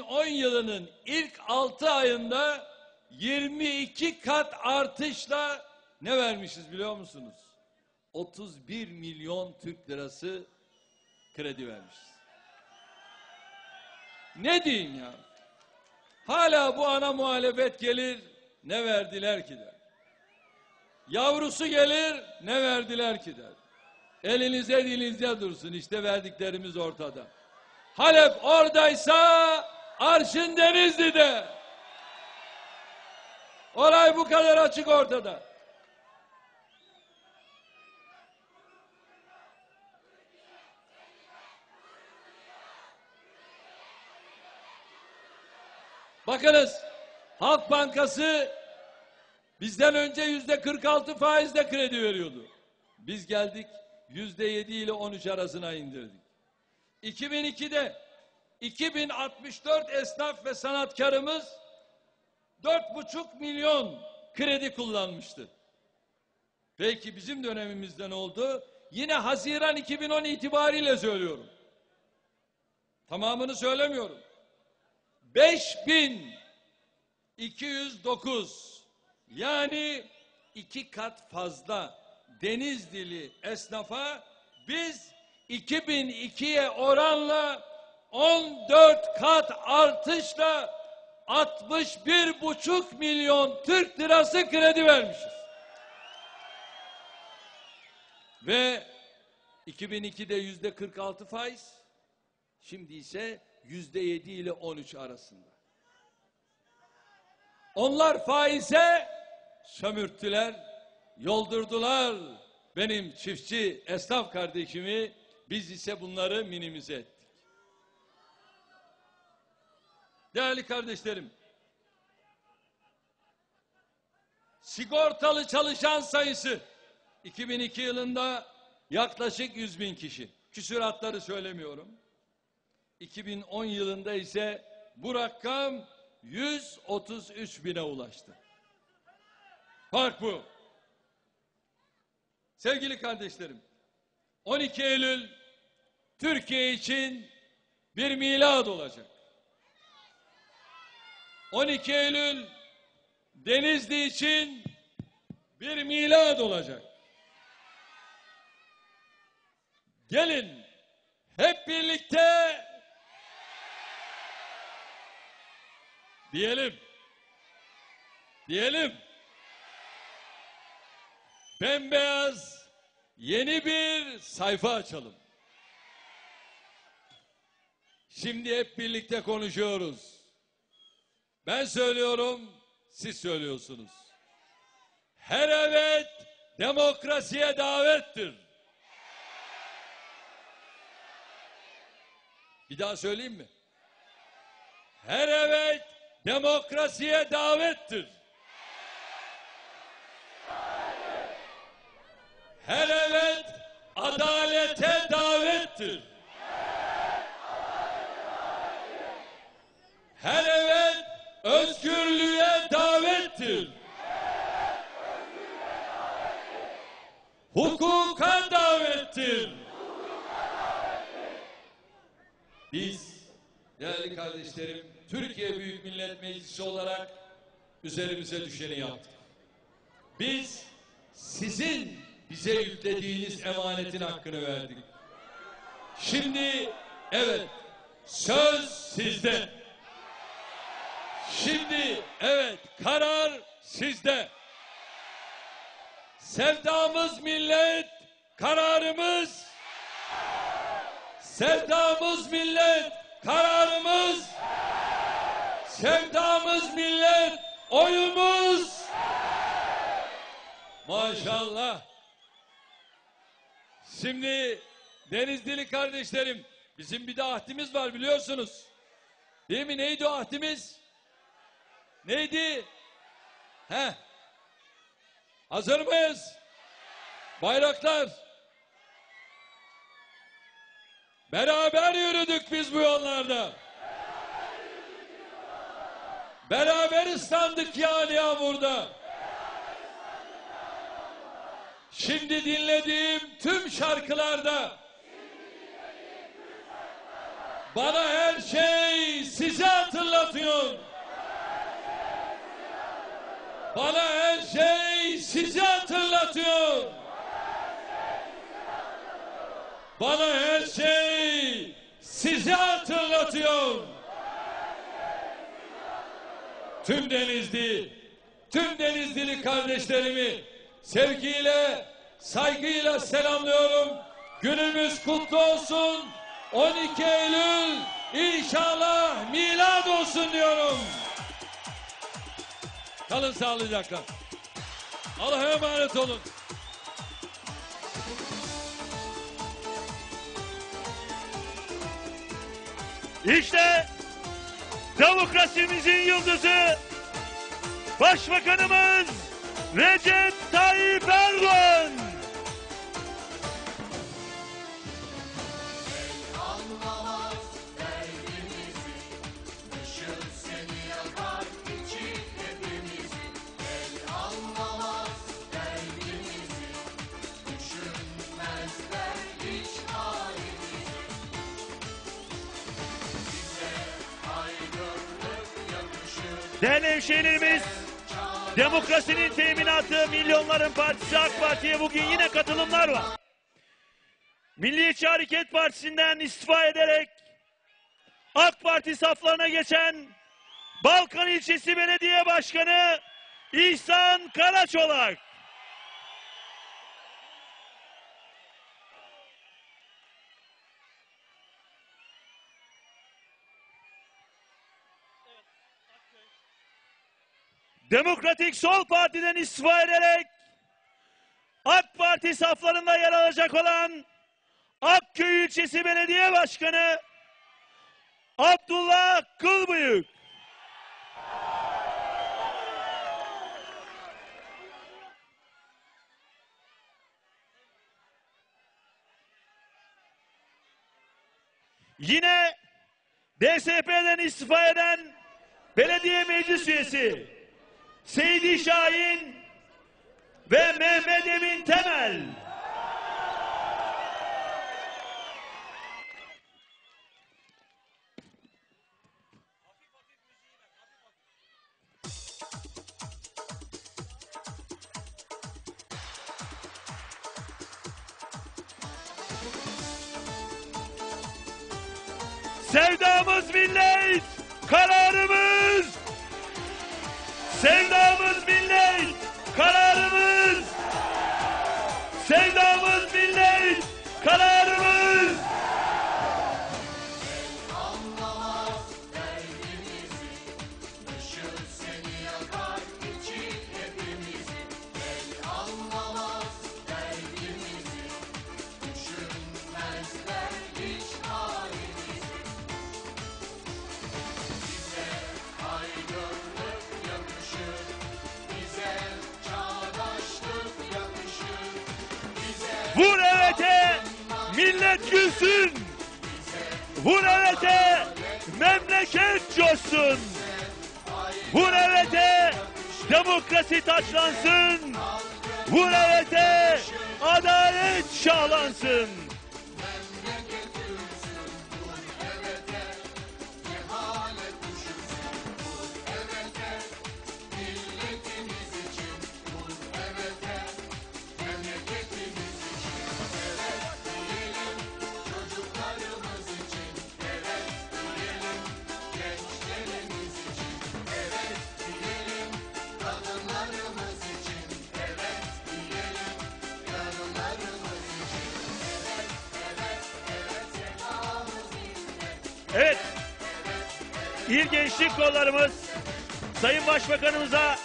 2010 yılının ilk 6 ayında 22 kat artışla ne vermişiz biliyor musunuz? 31 milyon Türk lirası kredi vermişiz. Ne diyeyim ya? Hala bu ana muhalefet gelir ne verdiler ki der. Yavrusu gelir ne verdiler ki der. Elinize dilinizde dursun işte verdiklerimiz ortada. Halep oradaysa arşın Denizli'de. Olay bu kadar açık ortada. Bakınız Halk Bankası bizden önce yüzde 46 faizle kredi veriyordu. Biz geldik yüzde 7 ile 13 arasına indirdik. 2002'de 2064 esnaf ve sanatkarımız 4,5 milyon kredi kullanmıştı. Peki bizim dönemimizde ne oldu? Yine Haziran 2010 itibariyle söylüyorum. Tamamını söylemiyorum. 5209 yani iki kat fazla Denizlili esnafa biz 2002'ye oranla 14 kat artışla 61 buçuk milyon Türk lirası kredi vermişiz. Ve 2002'de yüzde 46 faiz, şimdi ise yüzde 7 ile 13 arasında. Onlar faize sömürttüler, yoldurdular benim çiftçi esnaf kardeşimi, biz ise bunları minimize ettik. Değerli kardeşlerim, sigortalı çalışan sayısı 2002 yılında yaklaşık 100 bin kişi. Küsuratları söylemiyorum. 2010 yılında ise bu rakam 133 bine ulaştı. Fark bu. Sevgili kardeşlerim, 12 Eylül Türkiye için bir milad olacak. 12 Eylül Denizli için bir milad olacak. Gelin hep birlikte diyelim. Diyelim. Bembeyaz yeni bir sayfa açalım. Şimdi hep birlikte konuşuyoruz. Ben söylüyorum, siz söylüyorsunuz. Her evet demokrasiye davettir. Bir daha söyleyeyim mi? Her evet demokrasiye davettir. Her evet adalete davettir. Her evet özgürlüğe davettir. Hukuka davettir. Biz değerli kardeşlerim Türkiye Büyük Millet Meclisi olarak üzerimize düşeni yaptık. Biz sizin bize yüklediğiniz emanetin hakkını verdik. Şimdi evet söz sizde. Şimdi evet karar sizde. Sevdamız millet, kararımız. Sevdamız millet, kararımız. Sevdamız millet, oyumuz. Maşallah. Şimdi Denizlili kardeşlerim, bizim bir de ahdimiz var biliyorsunuz. Değil mi? Neydi o ahdimiz? Neydi? He? Hazır mıyız? Bayraklar. Beraber yürüdük biz bu yollarda. Beraber ıslandık yağlı yağmurda. Şimdi dinlediğim tüm şarkılarda bana her şey size hatırlatıyor. Bana her şey sizi hatırlatıyor. Bana her şey sizi hatırlatıyor. Tüm Denizli, tüm Denizlili kardeşlerimi sevgiyle, saygıyla selamlıyorum. Günümüz kutlu olsun. 12 Eylül inşallah milad olsun diyorum. Kalın sağlıcakla. Allah'a emanet olun. İşte demokrasimizin yıldızı Başbakanımız Recep Tayyip Erdoğan. Değerli hemşehrilerimiz, demokrasinin teminatı milyonların partisi AK Parti'ye bugün yine katılımlar var. Milliyetçi Hareket Partisi'nden istifa ederek AK Parti saflarına geçen Balkan İlçesi Belediye Başkanı İhsan Karaçolak. Demokratik Sol Parti'den istifa ederek AK Parti saflarında yer alacak olan Akköy ilçesi belediye başkanı Abdullah Kılbıyık. Yine DSP'den istifa eden belediye meclis üyesi Seydi Şahin ve Mehmet Emin Temel. Sevdamız millet, kararımız Sevdamız millet, kararımız. Sevdamız millet, kararımız. Vur evete, millet gülsün. Vur evete, memleket coşsun. Vur evete, demokrasi taçlansın. Vur evete, adalet şahlansın. Evet. İl Gençlik Kollarımız Sayın Başbakanımıza